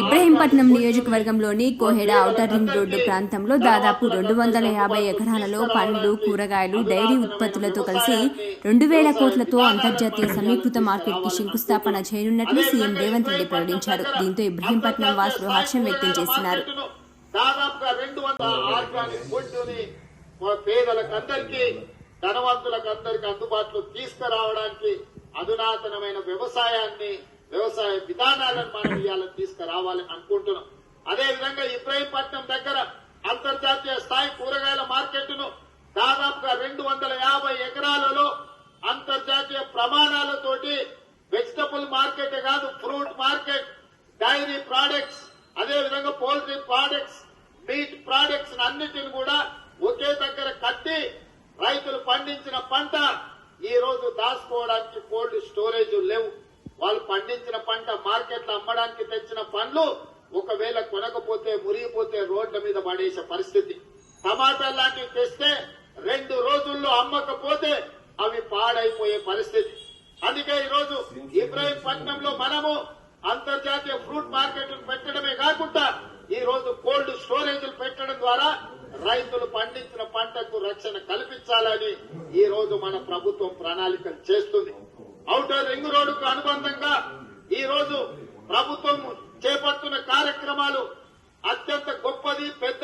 ఇబ్రహీంపట్నం నియోజకవర్గంలోని Koheda outer ring road ప్రాంతంలో దాదాపు రెండు వందల యాభై ఎకరాలలో పండ్లు కూరగాయలు డైరీ ఉత్పత్తులతో కలిసి రెండు వేల కోట్లతో అంతర్జాతీయ సమీకృత మార్కెట్కి శంకుస్థాపన చేయనున్నట్లు సీఎం రేవంత్ రెడ్డి ప్రకటించారు. దీంతో ఇబ్రహీంపట్నం వాసులు హర్షం వ్యక్తం చేస్తున్నారు. పేదలకు అందరికీ అందుబాటులో తీసుకురావడానికి అధునాతనమైన వ్యవసాయాన్ని విధానాలను మనం ఇవాళ తీసుకురావాలని అనుకుంటున్నాం. అదే విధంగా ఇబ్రహీంపట్నం దగ్గర అంతర్జాతీయ స్థాయి కూరగాయల మార్కెట్ను దాదాపుగా రెండు వందల యాభై ఎకరాలలో అంతర్జాతీయ ప్రమాణాలతోటి వెజిటబుల్ మార్కెట్ కాదు ఫ్రూట్ మార్కెట్ డైరీ ప్రోడక్ట్స్ అదే విధంగా పౌల్ట్రీ ప్రోడక్ట్స్ మీట్ ప్రోడక్ట్స్ అన్నిటిని కూడా ఒకే దగ్గర కట్టి రైతులు పండించిన పంట ఈ రోజు దాచుకోవడానికి కోల్డ్ స్టోరేజ్ లేవు. వాళ్ళు పండించిన పంట మార్కెట్లో అమ్మడానికి తెచ్చిన పండ్లు ఒకవేళ కొనకపోతే మురిగిపోతే రోడ్ల మీద పడేసే పరిస్థితి. టమాటా లాంటివి తెస్తే రెండు రోజుల్లో అమ్మకపోతే అవి పాడైపోయే పరిస్థితి. అందుకే ఈ రోజు ఇబ్రాహీంపట్నంలో మనము అంతర్జాతీయ ఫ్రూట్ మార్కెట్ పెట్టడమే కాకుండా ఈ రోజు కోల్డ్ స్టోరేజ్లు పెట్టడం ద్వారా రైతులు పండించిన పంటకు రక్షణ కల్పించాలని ఈ రోజు మన ప్రభుత్వం ప్రణాళికలు చేస్తుంది. ఔటర్ రింగ్ రోడ్డుకు అనుబంధంగా ఈ రోజు ప్రభుత్వం చేపడుతున్న కార్యక్రమాలు అత్యంత గొప్పది పెద్ద